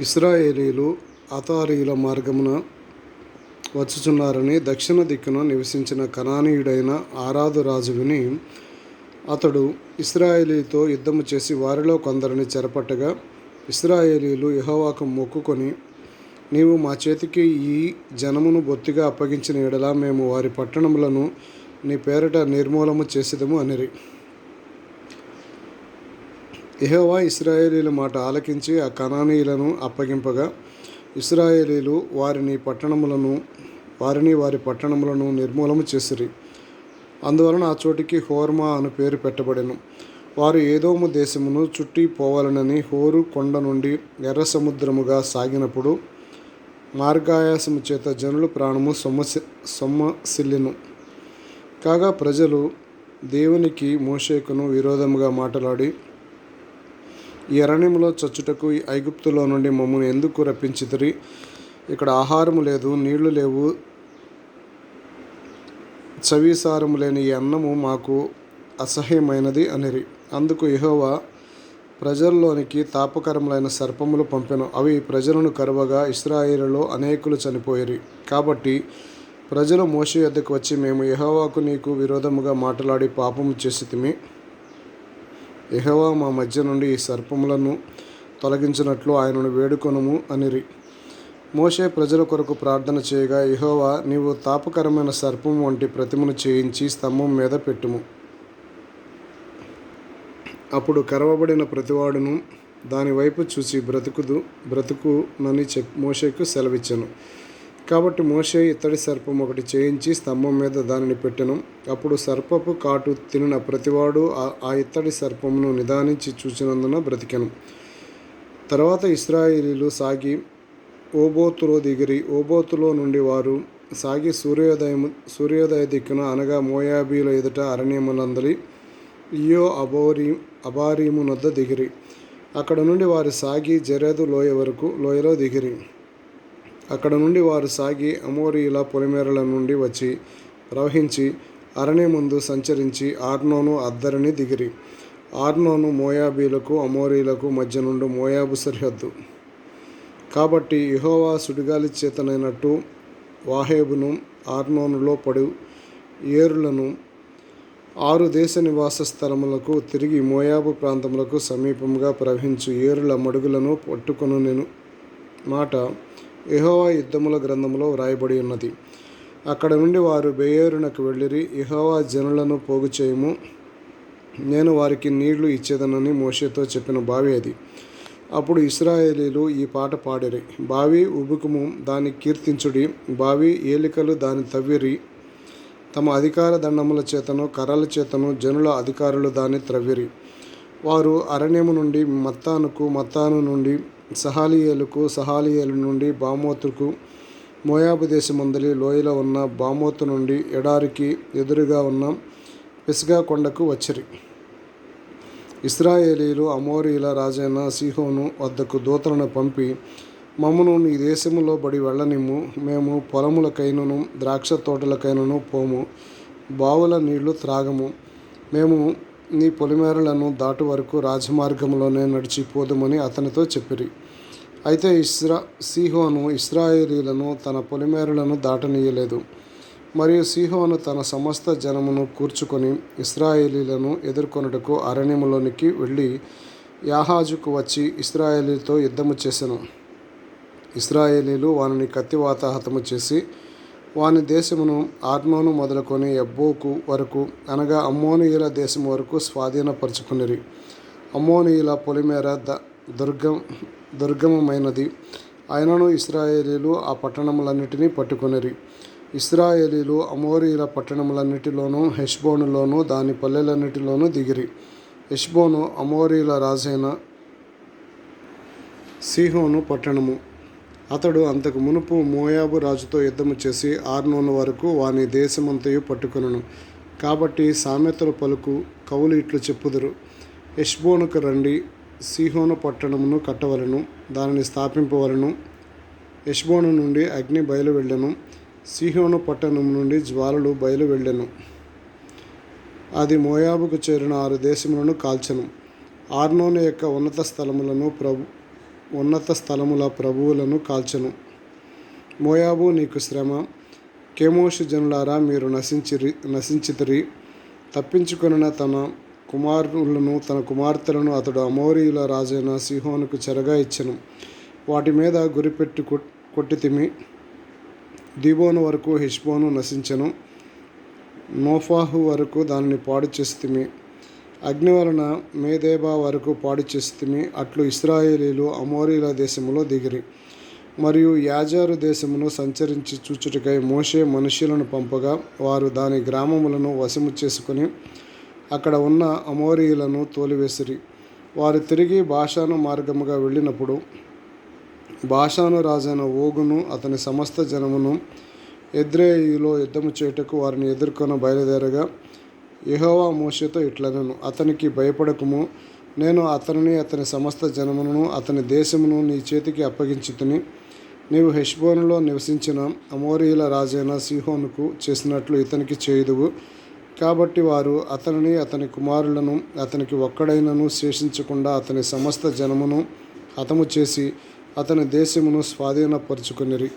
ఇస్రాయేలీలు అతారీల మార్గమున వచ్చుచున్నారని దక్షిణ దిక్కున నివసించిన కనానీయుడైన ఆరాదు రాజు విని అతడు ఇస్రాయేలీతో యుద్ధము చేసి వారిలో కొందరిని చెరపట్టగా ఇస్రాయేలీలు యహోవాకు మొక్కుకొని నీవు మా చేతికి ఈ జనమును బొత్తిగా అప్పగించిన ఎడలా మేము వారి పట్టణములను నీ పేరిట నిర్మూలము చేసేదము అనిరి. యెహోవా ఇస్రాయేలీల మాట ఆలకించి ఆ కణానీయులను అప్పగింపగా ఇస్రాయేలీలు వారిని పట్టణములను వారిని వారి పట్టణములను నిర్మూలము చేసిరి. అందువలన ఆ చోటికి హోర్మా అను పేరు పెట్టబడెను. వారు ఏదోము దేశమును చుట్టి పోవాలనని హోరు కొండ నుండి ఎర్ర సముద్రముగా సాగినప్పుడు మార్గాయాసము చేత జనులు ప్రాణము సొమ్మసి సొమ్మసిల్లిను కాగా ప్రజలు దేవునికి మోషేకును విరోధముగా మాట్లాడి ఈ అరణ్యములో చచ్చుటకు ఈ ఐగుప్తులో నుండి మమ్మల్ని ఎందుకు రప్పించితిరి? ఇక్కడ ఆహారము లేదు నీళ్ళు లేవు చవిసారము లేని ఈ అన్నము మాకు అసహ్యమైనది అనిరి. అందుకు యెహోవా ప్రజల్లోనికి తాపకరములైన సర్పములు పంపెను. అవి ప్రజలను కరువగా ఇస్రాయిలలో అనేకులు చనిపోయేరి. కాబట్టి ప్రజలు మోషే యొద్దకు వచ్చి మేము యహోవాకు నీకు విరోధముగా మాట్లాడి పాపము చేసితిమి. యెహోవా మా మధ్య నుండి ఈ సర్పములను తొలగించినట్లు ఆయనను వేడుకొనుము అనిరి. మోషే ప్రజల కొరకు ప్రార్థన చేయగా యెహోవా నీవు తాపకరమైన సర్పం వంటి ప్రతిమను చేయించి స్తంభం మీద పెట్టుము. అప్పుడు కరవబడిన ప్రతివాడును దాని వైపు చూసి బ్రతుకుదు బ్రతుకునని చెప్ మోషేకు సెలవిచ్చాను. కాబట్టి మోషే ఇత్తడి సర్పం ఒకటి చేయించి స్తంభం మీద దానిని పెట్టెను. అప్పుడు సర్పపు కాటు తినిన ప్రతివాడు ఆ- ఇత్తడి సర్పమును నిదానించి చూచినందున బ్రతికెను. తర్వాత ఇస్రాయేలీలు సాగి ఓబోతులో దిగిరి. ఓబోతులో నుండి వారు సాగి సూర్యోదయం సూర్యోదయ దిక్కున అనగా మోయాబీల ఎదుట అరణ్యములందరి ఇయో అబోరి అబారీమునొద్ద దిగిరి. అక్కడ నుండి వారు సాగి జరేదు లోయ వరకు లోయలో దిగిరి. అక్కడ నుండి వారు సాగి అమోరీల పొలిమేరల నుండి వచ్చి ప్రవహించి అరణ్యముందు సంచరించి ఆర్నోను అద్దరిని దిగిరి. ఆర్నోను మోయాబీలకు అమోరీలకు మధ్య నుండి మోయాబు సరిహద్దు. కాబట్టి ఇహోవా సుడిగాలి చేతనైనట్టు వాహేబును ఆర్నోనులో పడు ఏరులను ఆరు దేశ నివాస స్థలములకు తిరిగి మోయాబు ప్రాంతములకు సమీపంగా ప్రవహించు ఏరుల మడుగులను పట్టుకొను నేను మాట ఇహోవా యుద్ధముల గ్రంథములో వ్రాయబడి ఉన్నది. అక్కడ నుండి వారు బెయేరునకు వెళ్ళిరి ఇహోవా జనులను పోగు చేయము నేను వారికి నీళ్ళు ఇచ్చేదనని మోషేతో చెప్పిన బావి అది. అప్పుడు ఇస్రాయేలీలు ఈ పాట పాడిరి బావి ఉబుకుము దాన్ని కీర్తించుడి. బావి ఏలికలు దాని తవ్విరి. తమ అధికార దండముల చేతను కర్రల చేతను జనుల అధికారులు దాన్ని త్రవ్విరి. వారు అరణ్యము నుండి మత్తానుకు మత్తాను నుండి సహాలియలకు సహాలియేలు నుండి బామోతుకు మోయాబు దేశమందలి లోయలో ఉన్న బామోతు నుండి ఎడారికి ఎదురుగా ఉన్న పిస్గా కొండకు వచ్చిరి. ఇస్రాయేలీలు అమోరీల రాజైన సిహోను వద్దకు దూతలను పంపి మమ్మను నీ దేశములో బడి వెళ్ళనిమ్ము. మేము పొలములకైనను ద్రాక్ష తోటలకైనను పోము. బావుల నీళ్ళు త్రాగము. మేము నీ పొలిమేరలను దాటు వరకు రాజమార్గంలోనే నడిచిపోదుమని అతనితో చెప్పిరి. అయితే ఇస్రా సీహోను ఇస్రాయేలీలను తన పొలిమేరలను దాటనీయలేదు. మరియు సీహోను తన సమస్త జనమును కూర్చుకొని ఇస్రాయేలీలను ఎదుర్కొనుటకు అరణ్యములోనికి వెళ్ళి యాహాజుకు వచ్చి ఇస్రాయేలీతో యుద్ధము చేసెను. ఇస్రాయేలీలు వారిని కత్తివాత హతము చేసి వాని దేశమును ఆత్మను మొదలుకొని ఎబ్బోకు వరకు అనగా అమ్మోనియుల దేశం వరకు స్వాధీనపరుచుకునిరి. అమ్మోనియుల పొలిమేర ద దుర్గం దుర్గమమైనది. ఆయనను ఇస్రాయేలీలు ఆ పట్టణములన్నిటినీ పట్టుకునిరి. ఇస్రాయేలీలు అమోరీల పట్టణములన్నిటిలోనూ హెష్బోనులోనూ దాని పల్లెలన్నిటిలోనూ దిగిరి. హెష్బోను అమోరీల రాజైన సీహోను పట్టణము. అతడు అంతకు మునుపు మోయాబు రాజుతో యుద్ధము చేసి ఆర్నోను వరకు వాని దేశమంతయు పట్టుకొనను. కాబట్టి సామెతలు పలుకు కవులు ఇట్లు చెప్పుదురు. యష్బోనుకు రండి సిహోను పట్టణమును కట్టవలను దానిని స్థాపింపవలను. యష్బోను నుండి అగ్ని బయలు వెళ్ళెను సిహోను పట్టణం నుండి జ్వాలలు బయలు వెళ్ళెను. అది మోయాబుకు చేరిన ఆరు దేశములను కాల్చెను. ఆర్నోను యొక్క ఉన్నత స్థలములను ప్రభు ఉన్నత స్థలముల ప్రభువులను కాల్చను. మోయాబు నీకు శ్రమ. కేమోషు జనులారా మీరు నశించిరి నశించితిరి. తప్పించుకొనిన తన కుమారులను తన కుమార్తెలను అతడు అమోరీయుల రాజైన సిహోనుకు చెరగా ఇచ్చెను. వాటి మీద గురిపెట్టి కొట్- కొట్టితిమి దీబోను వరకు హిష్బోను నశించను. నోఫాహు వరకు దానిని పాడు చేస్తుమి అగ్ని వలన మేదేబా వరకు పాడు చేస్తుమి. అట్లు ఇస్రాయేలీలు అమోరీల దేశములో దిగిరి. మరియు యాజారు దేశమును సంచరించి చూచుటకై మోషే మనుషులను పంపగా వారు దాని గ్రామములను వశము చేసుకుని అక్కడ ఉన్న అమోరీయులను తోలివేసిరి. వారు తిరిగి భాషాను మార్గముగా వెళ్ళినప్పుడు భాషాను రాజైన ఓగును అతని సమస్త జనమును ఎద్రేయులో యుద్ధము చేయుటకు వారిని ఎదుర్కొని బయలుదేరగా యహోవా మోషతో ఇట్లనను అతనికి భయపడకుము. నేను అతనిని అతని సమస్త జనమును అతని దేశమును నీ చేతికి అప్పగించుతుని నీవు హెష్బోన్లో నివసించిన అమోరియుల రాజైన సిహోనుకు చేసినట్లు ఇతనికి చేయుదువు. కాబట్టి వారు అతనిని అతని కుమారులను అతనికి ఒక్కడైనను శేషించకుండా అతని సమస్త జనమును హతము చేసి అతని దేశమును స్వాధీనపరుచుకొనిరి.